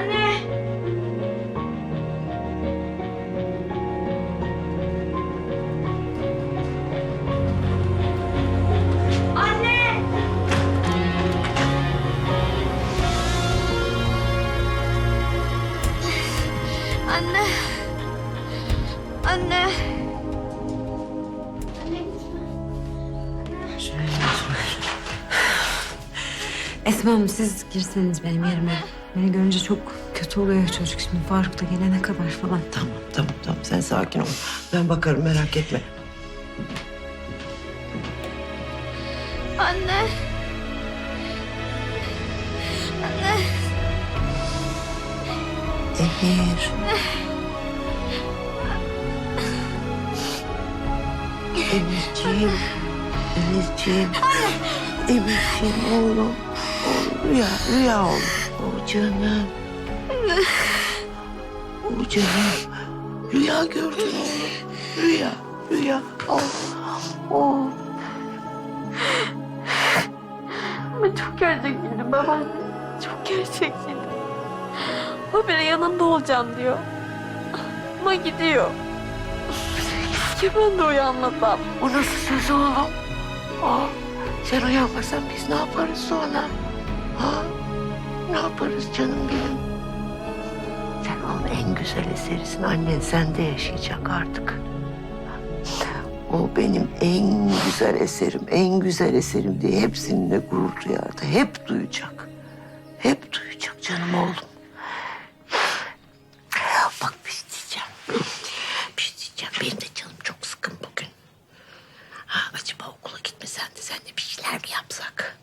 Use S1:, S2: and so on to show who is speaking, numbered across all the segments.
S1: Anne. Anne. Anne. Anne.
S2: Esma Hanım siz girseniz benim yerime. Beni görünce çok kötü oluyor çocuk şimdi Faruk da gelene kadar falan.
S3: Tamam tamam tamam sen sakin ol. Ben bakarım merak etme.
S1: Anne. Anne.
S3: Emir. Emirciğim. Emirciğim. Emirciğim oğlum. Oğlum rüya, rüya oğlum. O canım. O canım. Rüya gördün oğlum. Rüya, rüya. Oh, oh.
S1: Ama çok gerçekçiydi babaanne. Çok gerçekçiydi. Habire yanında olacağım diyor. Ama gidiyor. Keşke ben de uyanmasam.
S3: O nasıl söz oğlum? Aa, sen uyanmasan biz ne yaparız sonra? Ha? Ne yaparız canım benim? Onun en güzel eserisin. Annen sende yaşayacak artık. O benim en güzel eserim, en güzel eserim diye hep seninle gurur duyardı. Hep duyacak. Hep duyacak canım oğlum. Bak bir şey diyeceğim. Bir şey diyeceğim. Benim de canım çok sıkın bugün. Ha, acaba okula gitmesen de sen de bir şeyler mi yapsak?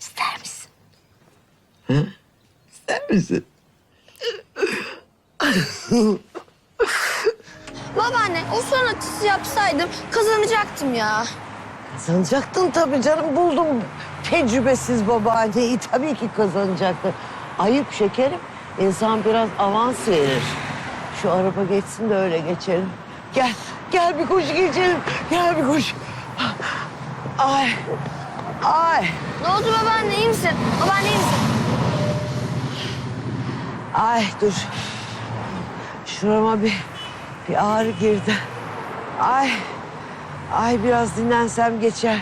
S3: İster misin? Hı? İster misin?
S1: Babaanne o sanatçısı yapsaydım kazanacaktım ya.
S3: Kazanacaktın tabii canım. Buldum tecrübesiz babaanneyi. Tabii ki kazanacaktın. Ayıp şekerim. İnsan biraz avans verir. Şu araba geçsin de öyle geçelim. Gel, gel bir koş geçelim. Gel bir koş. Ay, ay,
S1: Ne oldu babaanne iyi misin? Babaanne iyi misin?
S3: ay dur. Şurama bir, bir ağrı girdi. Ay, ay biraz dinlensem geçer.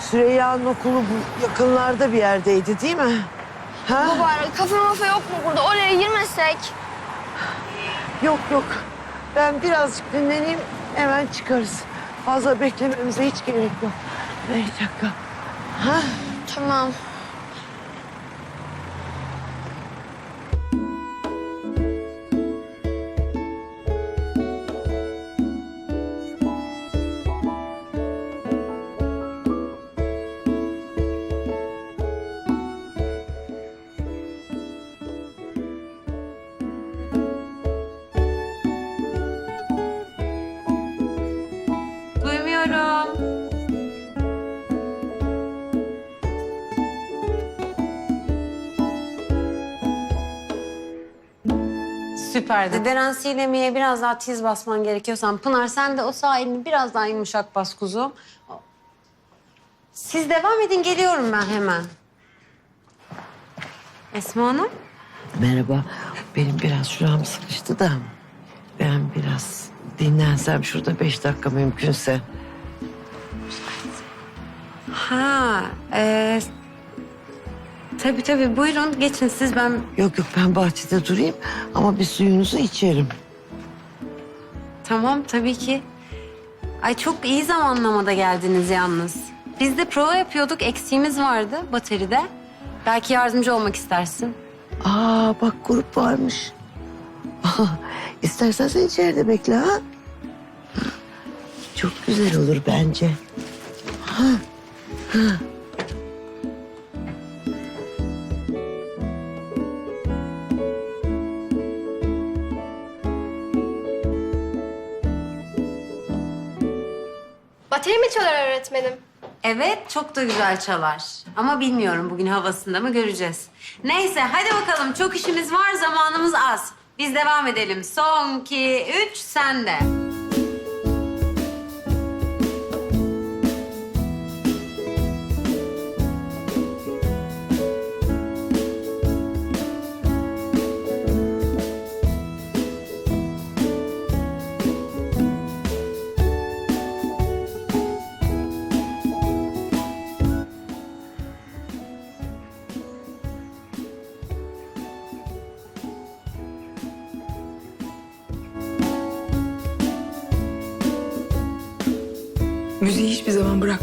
S3: Süreyya'nın okulu bu yakınlarda bir yerdeydi değil mi? Ha?
S1: Babaanne kafe mafa yok mu burada? Oraya girmesek.
S3: Yok yok. Ben birazcık dinleneyim hemen çıkarız. Fazla beklememize hiç gerek yok. Bir dakika. Ha?
S1: Tamam.
S2: Süperdi. Deren biraz daha tiz basman gerekiyorsan Pınar sen de o sağ elini biraz daha yumuşak bas kuzum. Siz devam edin geliyorum ben hemen. Esma Hanım.
S3: Merhaba. Benim biraz şuram sıkıştı da. Ben biraz dinlensem şurada beş dakika mümkünse.
S2: Ha, e, tabii tabii buyurun geçin siz ben
S3: Yok yok ben bahçede durayım ama bir suyunuzu içerim.
S2: Tamam tabii ki. Ay çok iyi zamanlamada geldiniz yalnız. Biz de prova yapıyorduk, eksiğimiz vardı bateride. Belki yardımcı olmak istersin.
S3: Aa bak grup varmış. İstersen sen içeride bekle ha. Çok güzel olur bence.
S1: Bateri mi çalar öğretmenim?
S2: Evet, çok da güzel çalar. Ama bilmiyorum bugün havasında mı göreceğiz. Neyse, hadi bakalım. Çok işimiz var, zamanımız az. Biz devam edelim. Son, iki, üç, sende.
S4: müziği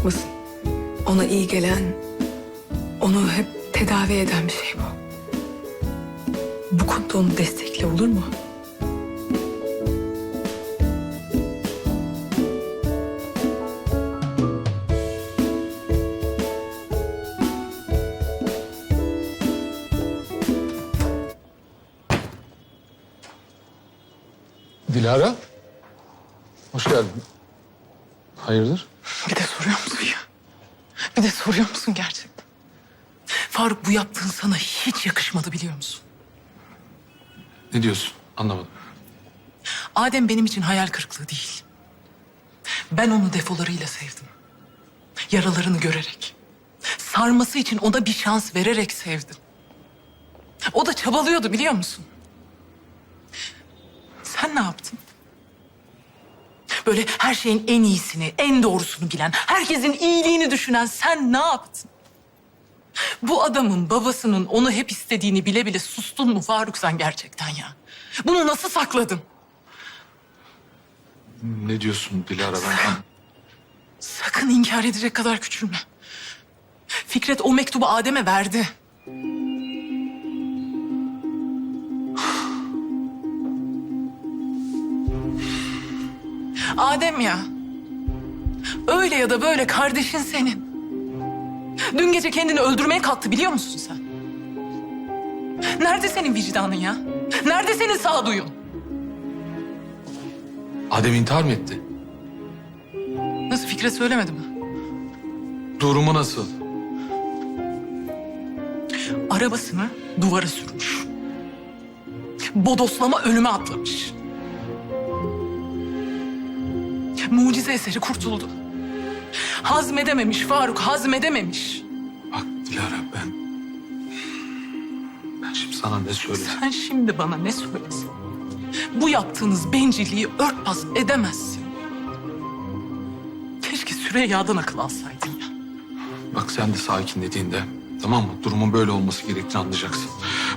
S4: bırakmasın. Ona iyi gelen, onu hep tedavi eden bir şey bu. Bu konuda onu destekle olur mu?
S5: Dilara. Hoş geldin. Hayırdır?
S6: Bir de soruyor musun ya? Bir de soruyor musun gerçekten? Faruk bu yaptığın sana hiç yakışmadı biliyor musun?
S5: Ne diyorsun? Anlamadım.
S6: Adem benim için hayal kırıklığı değil. Ben onu defolarıyla sevdim. Yaralarını görerek. Sarması için ona bir şans vererek sevdim. O da çabalıyordu biliyor musun? Sen ne yaptın? Böyle her şeyin en iyisini, en doğrusunu bilen, herkesin iyiliğini düşünen sen ne yaptın? Bu adamın babasının onu hep istediğini bile bile sustun mu Faruk sen gerçekten ya? Bunu nasıl sakladın?
S5: Ne diyorsun Dilara? Ben...
S6: Sakın inkar edecek kadar küçülme. Fikret o mektubu Adem'e verdi. Adem ya. Öyle ya da böyle kardeşin senin. Dün gece kendini öldürmeye kalktı biliyor musun sen? Nerede senin vicdanın ya? Nerede senin sağduyun?
S5: Adem intihar mı etti?
S6: Nasıl Fikret söylemedi mi?
S5: Durumu nasıl?
S6: Arabasını duvara sürmüş. Bodoslama ölüme atlamış. Mucize eseri kurtuldu. Hazmedememiş Faruk, hazmedememiş.
S5: Bak Dilara ben... Ben şimdi sana ne söyleyeyim?
S6: Sen şimdi bana ne söylesin? Bu yaptığınız bencilliği örtbas edemezsin. Keşke Süreyya'dan akıl alsaydın ya.
S5: Bak sen de sakin dediğinde tamam mı? Durumun böyle olması gerektiğini anlayacaksın.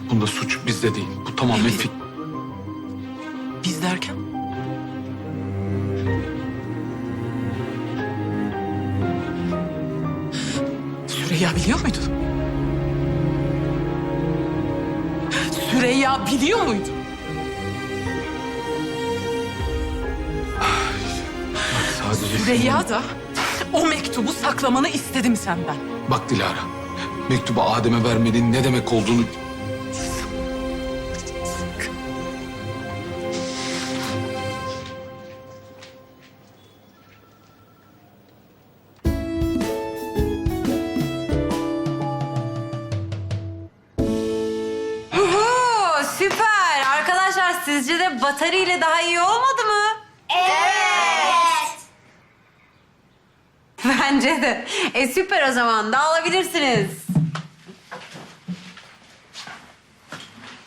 S5: Bunda suç bizde değil. Bu tamamen fik...
S6: Biz derken? Süreyya biliyor muydu? Süreyya biliyor muydu?
S5: Sadece...
S6: Süreyya da o mektubu saklamanı istedim senden.
S5: Bak Dilara. Mektubu Adem'e vermenin ne demek olduğunu...
S2: ile daha iyi olmadı mı? Evet. Bence de. E süper o zaman. Dağılabilirsiniz.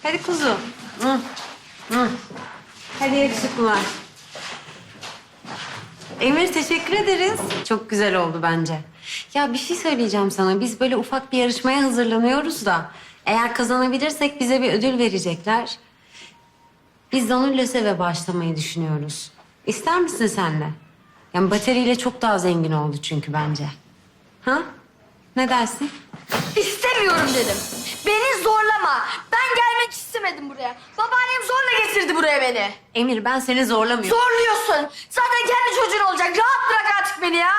S2: Hadi kuzu. Hı. Hı. Hadi yakışıklılar. Emir teşekkür ederiz. Çok güzel oldu bence. Ya bir şey söyleyeceğim sana. Biz böyle ufak bir yarışmaya hazırlanıyoruz da... ...eğer kazanabilirsek bize bir ödül verecekler. Biz Danur Lösev'e başlamayı düşünüyoruz. İster misin sen de? Yani bataryayla çok daha zengin oldu çünkü bence. Ha? Ne dersin?
S1: İstemiyorum dedim. Beni zorlama. Ben gelmek istemedim buraya. Babaannem zorla getirdi buraya beni.
S2: Emir ben seni zorlamıyorum.
S1: Zorluyorsun. Zaten kendi çocuğun olacak. Rahat bırak artık beni ya.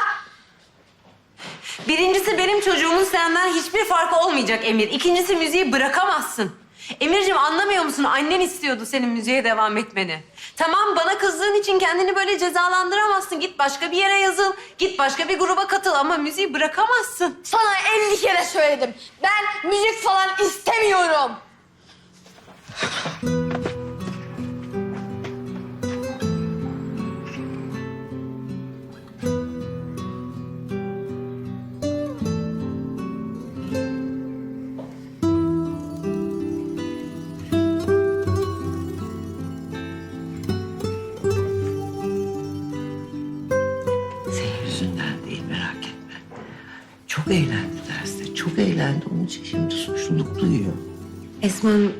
S2: Birincisi benim çocuğumun senden hiçbir farkı olmayacak Emir. İkincisi müziği bırakamazsın. Emir'cim anlamıyor musun? Annen istiyordu senin müziğe devam etmeni. Tamam bana kızdığın için kendini böyle cezalandıramazsın. Git başka bir yere yazıl. Git başka bir gruba katıl ama müziği bırakamazsın.
S1: Sana 50 kere söyledim. Ben müzik falan istemiyorum.
S3: Şimdi suçluluk duyuyor.
S2: Esma Hanım,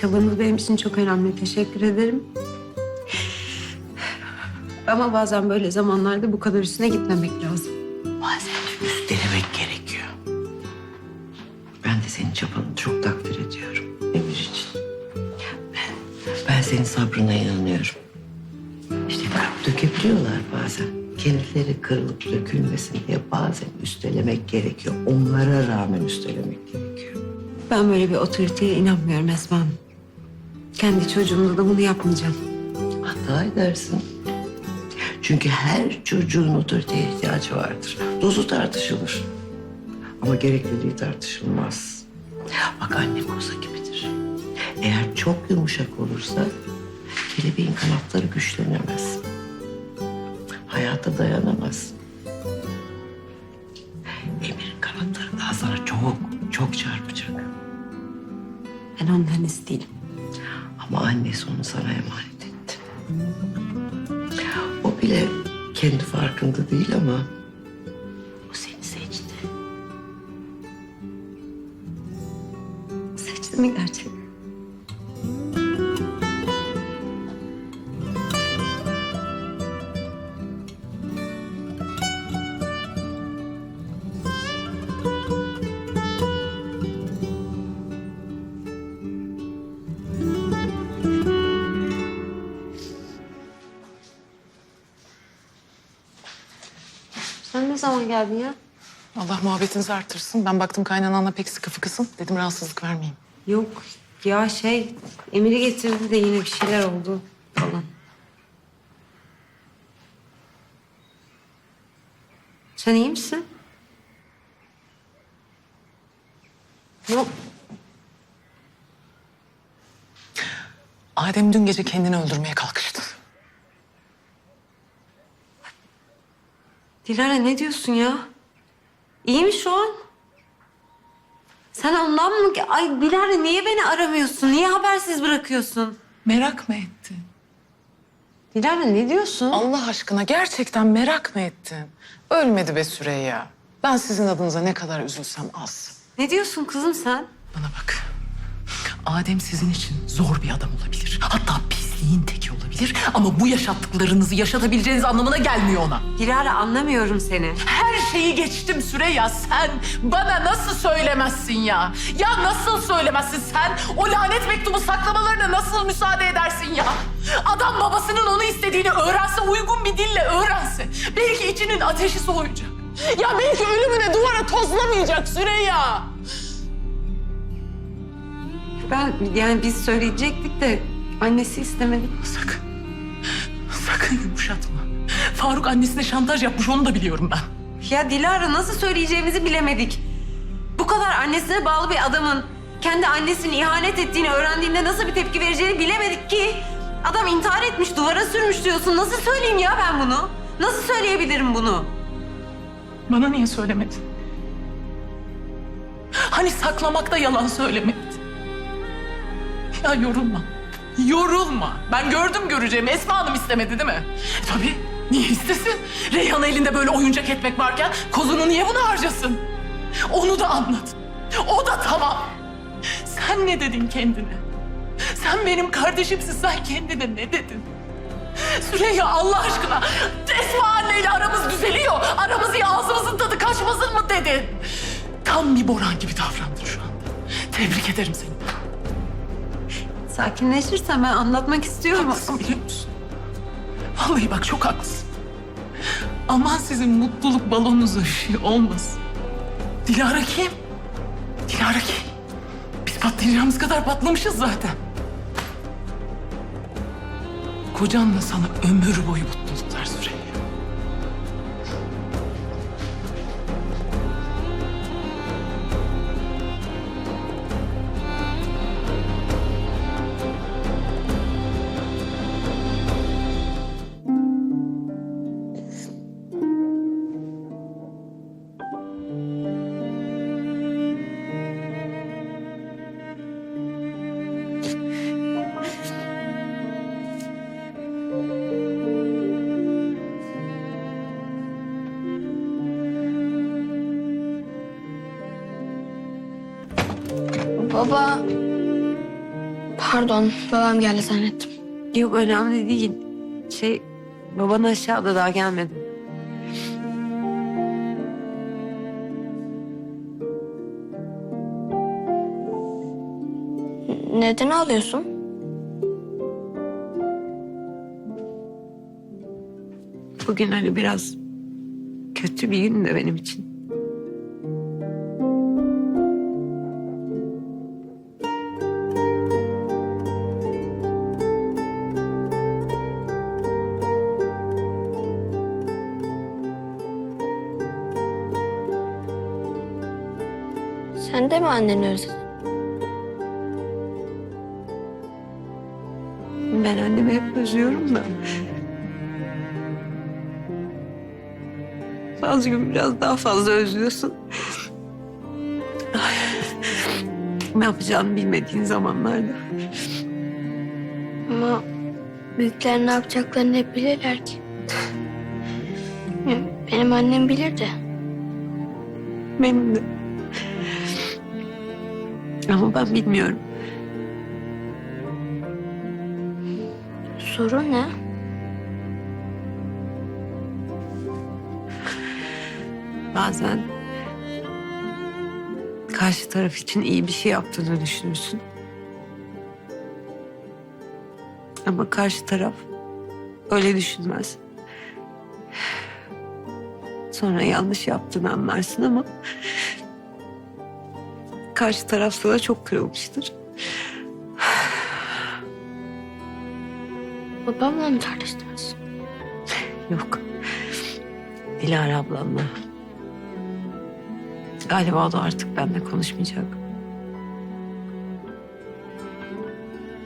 S2: çabanız benim için çok önemli. Teşekkür ederim. Ama bazen böyle zamanlarda bu kadar üstüne gitmemek lazım.
S3: Bazen üstelemek gerekiyor. Ben de senin çabanı çok takdir ediyorum. Emir için. Ben, ben senin sabrına Kendileri kırılıp dökülmesin diye bazen üstelemek gerekiyor. Onlara rağmen üstelemek gerekiyor.
S2: Ben böyle bir otoriteye inanmıyorum Esma Hanım. Kendi çocuğumda da bunu yapmayacağım.
S3: Hata edersin. Çünkü her çocuğun otoriteye ihtiyacı vardır. Dozu tartışılır. Ama gerekliliği tartışılmaz. Bak anne koza gibidir. Eğer çok yumuşak olursa kelebeğin kanatları güçlenemez. Hayata dayanamaz. Emir'in kanatları daha sana çok, çok çarpacak.
S2: Ben ondan isteyeyim.
S3: Ama annesi onu sana emanet etti. O bile kendi farkında değil ama
S2: ne zaman geldin ya?
S6: Allah muhabbetinizi arttırsın. Ben baktım kaynananla pek sıkı fıkısın. Dedim rahatsızlık vermeyeyim.
S2: Yok ya şey Emir'i getirdi de yine bir şeyler oldu falan. Sen iyi misin? Yok.
S6: Adem dün gece kendini öldürmeye kalkıştı.
S2: Dilara ne diyorsun ya? İyi mi şu an? Sen ondan mı? Ay Dilara niye beni aramıyorsun? Niye habersiz bırakıyorsun?
S6: Merak mı ettin?
S2: Dilara ne diyorsun?
S6: Allah aşkına gerçekten merak mı ettin? Ölmedi be Süreyya. Ben sizin adınıza ne kadar üzülsem az.
S2: Ne diyorsun kızım sen?
S6: Bana bak. Adem sizin için zor bir adam olabilir. Hatta pisliğin teki olabilir. Ama bu yaşattıklarınızı yaşatabileceğiniz anlamına gelmiyor ona.
S2: Dilara anlamıyorum seni.
S6: Her şeyi geçtim Süreyya. Sen bana nasıl söylemezsin ya? Ya nasıl söylemezsin sen? O lanet mektubu saklamalarına nasıl müsaade edersin ya? Adam babasının onu istediğini öğrense, uygun bir dille öğrense. Belki içinin ateşi soğuyacak. Ya belki ölümüne duvara tozlamayacak Süreyya.
S2: Ben yani biz söyleyecektik de annesi istemedi.
S6: Sakın. Faruk annesine şantaj yapmış onu da biliyorum ben.
S2: Ya Dilara nasıl söyleyeceğimizi bilemedik. Bu kadar annesine bağlı bir adamın kendi annesini ihanet ettiğini öğrendiğinde nasıl bir tepki vereceğini bilemedik ki. Adam intihar etmiş, duvara sürmüş diyorsun. Nasıl söyleyeyim ya ben bunu? Nasıl söyleyebilirim bunu?
S6: Bana niye söylemedin? Hani saklamakta yalan söylemedin? Ya yorulma. Yorulma. Ben gördüm göreceğimi. Esma Hanım istemedi değil mi? Tabii. Niye istesin? Reyhan elinde böyle oyuncak etmek varken kozunu niye bunu harcasın? Onu da anlat. O da tamam. Sen ne dedin kendine? Sen benim kardeşimsin. Sen kendine ne dedin? Süreyya Allah aşkına Esma anneyle aramız düzeliyor. Aramızı ağzımızın tadı kaçmasın mı dedin? Tam bir Boran gibi davrandın şu anda. Tebrik ederim seni.
S2: Sakinleşirsen ben anlatmak istiyorum.
S6: Haklısın biliyor musun? Vallahi bak çok haklısın. Aman sizin mutluluk balonunuz ışığı olmasın. Dilara kim? Dilara kim? Biz patlayacağımız kadar patlamışız zaten. Kocanla sana ömür boyu mutluluklar Süreyya.
S1: Baba. Pardon babam geldi zannettim.
S2: Yok önemli değil. Şey Baban aşağıda daha gelmedi.
S1: Neden ağlıyorsun?
S2: Bugün hani biraz kötü bir gün de benim için.
S1: Sen de mi anneni özledin?
S2: Ben annemi hep özlüyorum da. Bazı gün biraz daha fazla özlüyorsun. Ne yapacağını bilmediğin zamanlarda.
S1: Ama büyükler ne yapacaklarını hep bilirler ki. Benim annem bilirdi.
S2: Benim de. Ama ben bilmiyorum.
S1: Sorun ne?
S2: Bazen karşı taraf için iyi bir şey yaptığını düşünürsün. Ama karşı taraf öyle düşünmez. Sonra yanlış yaptığını anlarsın ama karşı taraf sana çok kırılmıştır.
S1: Babamla mı tartıştınız?
S2: Yok. Dilara ablamla. Galiba o da artık benimle konuşmayacak.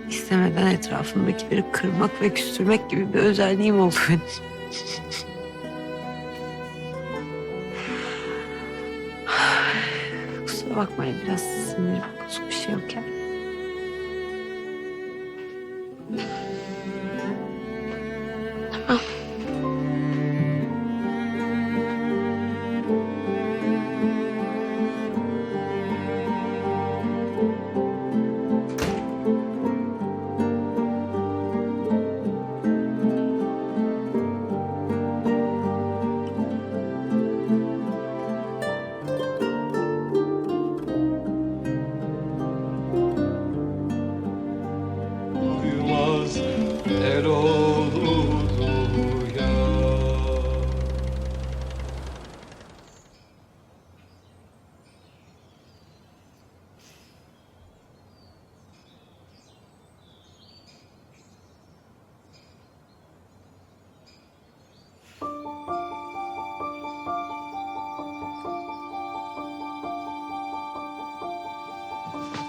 S2: İstemeden etrafımdakileri kırmak ve küstürmek gibi bir özelliğim oldu benim. Bakmayın biraz sinirim bozuk bir şey yok yani.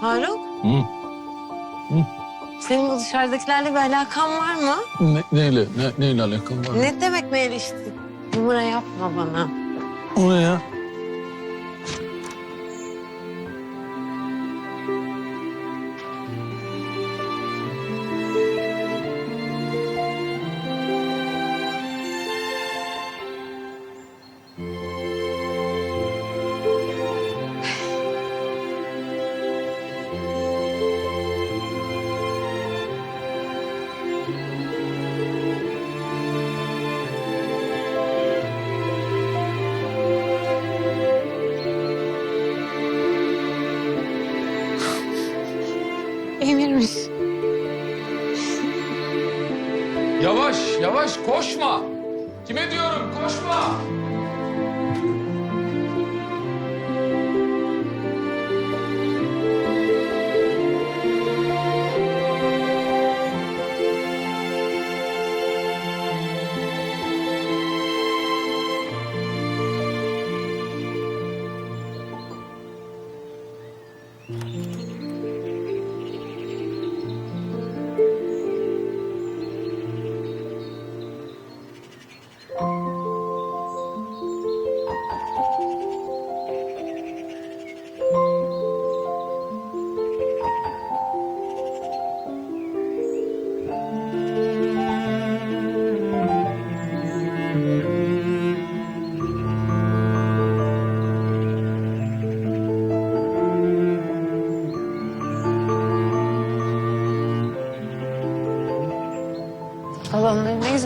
S2: Faruk?
S5: Hı?
S2: Senin bu dışarıdakilerle bir alakan var mı?
S5: Ne, neyle, ne, neyle alakalı var?
S2: Ne demek neyle işte? Numara yapma bana.
S5: O ne ya?
S2: Emirmiş.
S5: Yavaş, yavaş koşma. Kime diyorum koşma.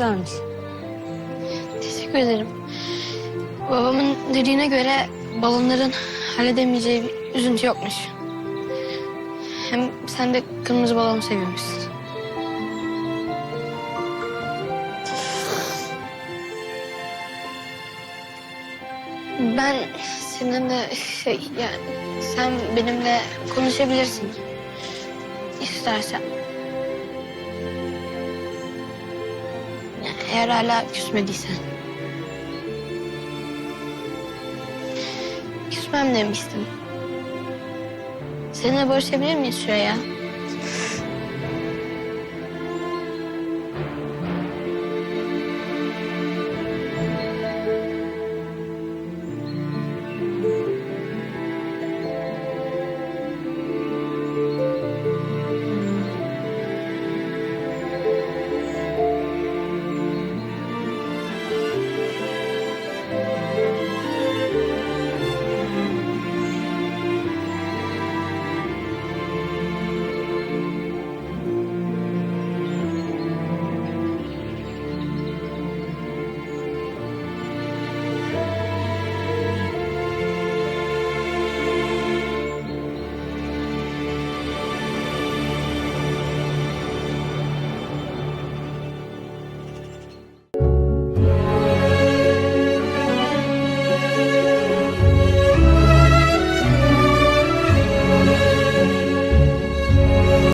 S2: Güzelmiş.
S1: teşekkür ederim. Babamın dediğine göre balonların halledemeyeceği bir üzüntü yokmuş. Hem sen de kırmızı balon seviyormuşsun. Ben seninle şey yani sen benimle konuşabilirsin. İstersen. Eğer hala küsmediysen. Küsmem demiştim. Seninle barışabilir miyiz Süreyya?